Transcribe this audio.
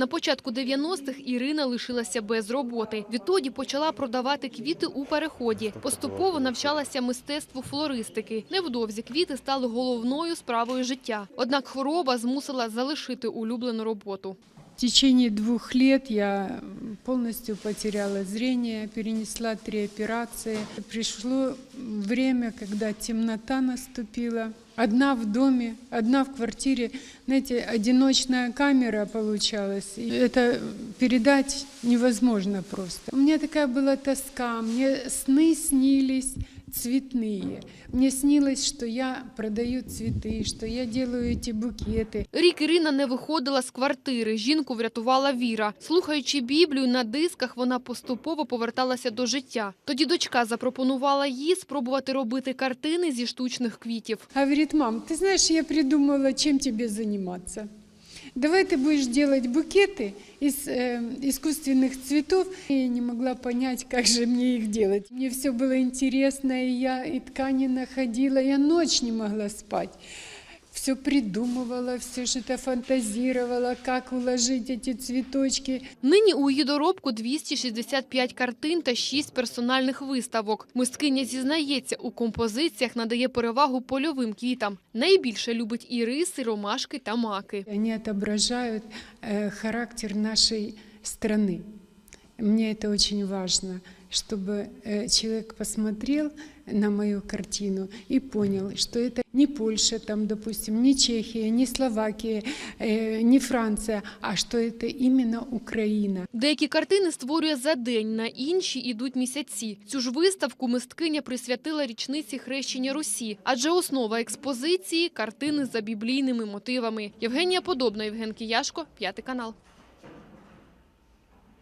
На початку 90-х Ірина лишилася без роботи. Відтоді почала продавати квіти у переході. Поступово навчалася мистецтву флористики. Невдовзі квіти стали головною справою життя. Однак хвороба змусила залишити улюблену роботу. В течение двух лет я полностью потеряла зрение, перенесла три операции. Пришло время, когда темнота наступила. Одна в доме, одна в квартире. Знаете, одиночная камера получалась. И это передать невозможно просто. У меня такая была тоска. Мне сны снились цветные. Мне снилось, что я продаю цветы, что я делаю эти букеты. Рік Ірина не виходила з квартири. Жінку врятувала віра. Слухаючи Біблію на дисках, вона поступово поверталася до життя. Тоді дочка запропонувала їй спробувати робити картини зі штучних квітів. Говорит, мам, ты знаешь, я придумала, чем тебе заниматься. Давай ты будешь делать букеты из э, искусственных цветов. Я не могла понять, как же мне их делать. Мне все было интересно, и я и ткани находила, я ночь не могла спать. Все придумывала, все что-то фантазировала, как уложить эти цветочки. Нині у її доробку 265 картин та 6 персональних виставок. Мисткиня зізнається, у композиціях надає перевагу польовим квітам. Найбільше любить іриси, ромашки та маки. Они отображают э, характер нашей страны. Мне это очень важно, чтобы э, человек посмотрел на мою картину и понял, что это не Польша, там, допустим, не Чехия, не Словакия, э, не Франция, а что это именно Украина. Деякі картини створює за день, на інші ідуть місяці. Цю ж виставку мисткиня присвятила річниці хрещення Русі, адже основа експозиції – картини за біблійними мотивами. Євгенія Подобна, Євген Кияшко, П'ятий канал.